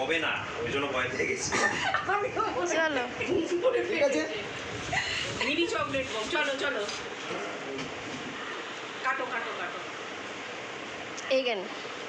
হবে না ওই জন্য ভয় পেয়ে গেছি। চলো। ঠিক আছে? মিনি চকলেট বম চলো চলো। কাটো কাটো কাটো। এইখানে আমাকে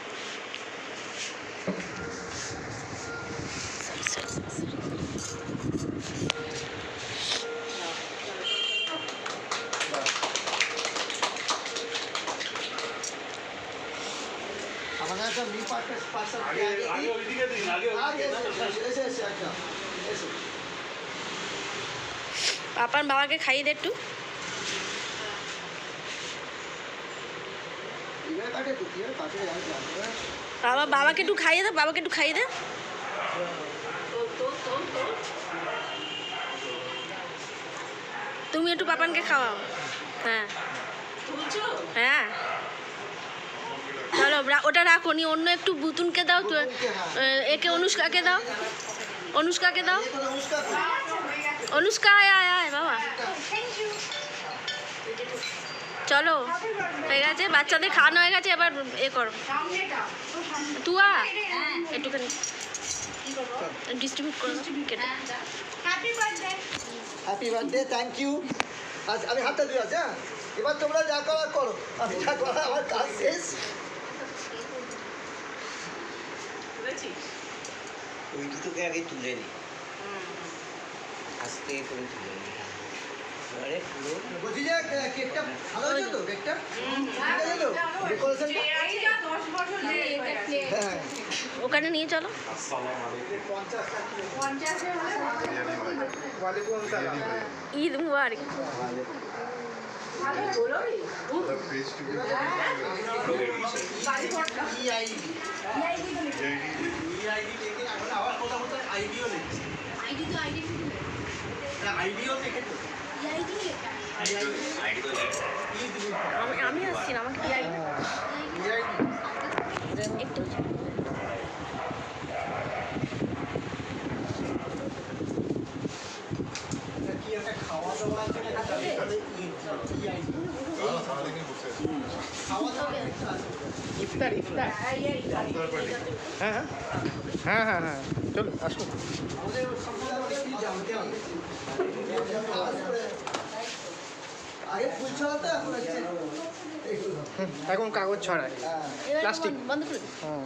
একটা মি পার্টনার পার্সন আগে আগে ওইদিকে দিন আগে আগে এসে এসে এসে এসে পাপার বাবাকে খাইয়ে দে একটু। আর জানবে বাবা বাবাকে একটু খাইয়ে দে বাবাকে একটু খাইয়ে দে। তো তো তো তো তুমি একটু পাপানকে খাওয়াও। হ্যাঁ। হ্যাঁ। ওটা রাখো নি অন্য একটু বুতুনকে দাও তো একে অনুষ্কাকে দাও। অনুষ্কাকে দাও। অনুষ্কা আয় আয় আয় বাবা। চলো হয়ে গেছে বাচ্চাদের খাওয়ানো হয়ে গেছে এবার এ করো। তুয়া একটুখানি ডিস্ট্রিবিউট করো কেটে। হ্যাপি বার্থডে থ্যাংক ইউ আজ আমি হাতটা দিয়ে আছি হ্যাঁ? এবার তোমরা যা করার করো আমি যা করার আমার কাজ শেষ। ওই দুটোকে আগে তুলে নিই আস্তে করে তুলে নিই এবারে পুরো বলছি যে কেকটা ভালো হয়েছে তো কেকটা? ঠিক আছে তো? ডেকোরেশনটা হ্যাঁ ওখানে নিয়ে চলো। ঈদ মুবারক। আইডি তো দেখ। আমি আমি আসছি না আমাকে দিয়ে একটু কি একটা খাওয়া দাওয়া আছে না তাহলে খাওয়া দাওয়া একটা আছে ইফতার ইফতার। হ্যাঁ হ্যাঁ। হ্যাঁ হ্যাঁ হ্যাঁ। চলো ছড়াতো এখন কাগজ ছড়ায়। হ্যাঁ। প্লাস্টিক। বন্ধ করে হ্যাঁ